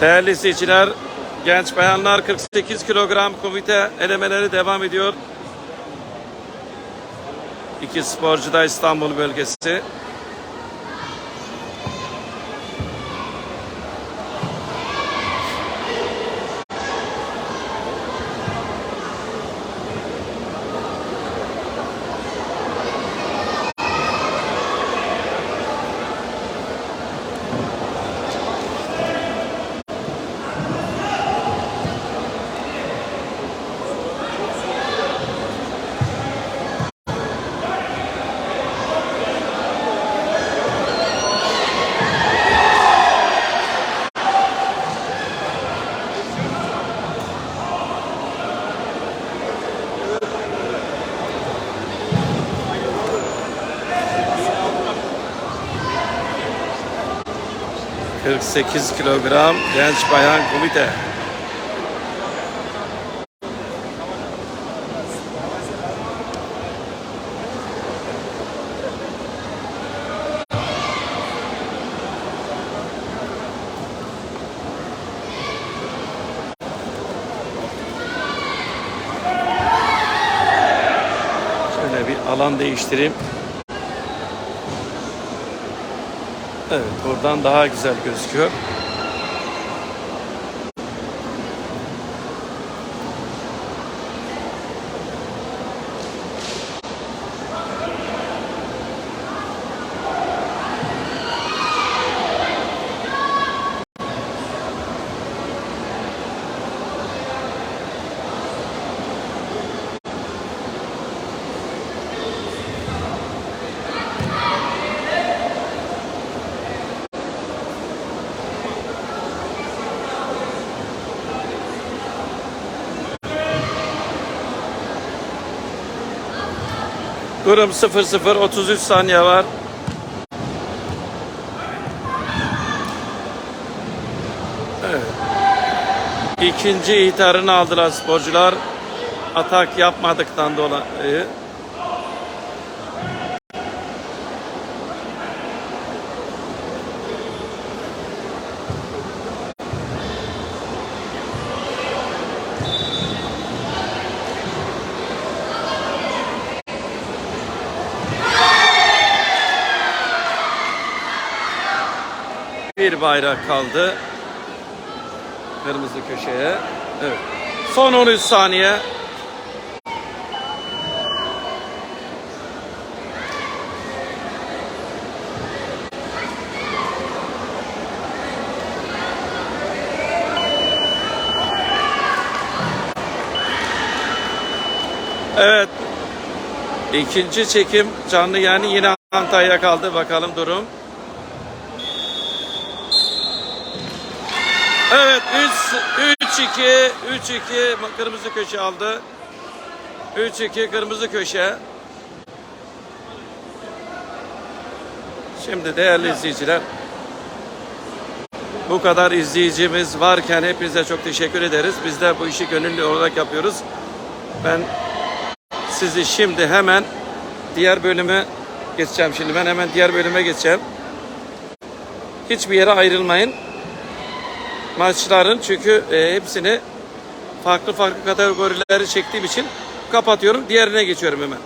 Değerli izleyiciler, genç bayanlar 48 kilogram komite elemeleri devam ediyor. İki sporcu da İstanbul bölgesi. ...48 kilogram genç bayan komite. Şöyle bir alan değiştireyim. Evet, buradan daha güzel gözüküyor. Durum 0-0, 33 saniye var. Evet. İkinci ihtarını aldılar sporcular. Atak yapmadıktan dolayı. Bir bayrak kaldı. Kırmızı köşeye. Evet. Son 13 saniye. Evet. İkinci çekim canlı yani yine Antalya kaldı. Bakalım durum. Evet 3 3 2 3 2 kırmızı köşe aldı. 3 2 kırmızı köşe. Şimdi değerli izleyiciler bu kadar izleyicimiz varken hepinize çok teşekkür ederiz. Biz de bu işi gönüllü olarak yapıyoruz. Ben sizi şimdi hemen diğer bölüme geçeceğim. Şimdi ben hemen diğer bölüme geçeceğim. Hiçbir yere ayrılmayın maçların çünkü e, hepsini farklı farklı kategorileri çektiğim için kapatıyorum. Diğerine geçiyorum hemen.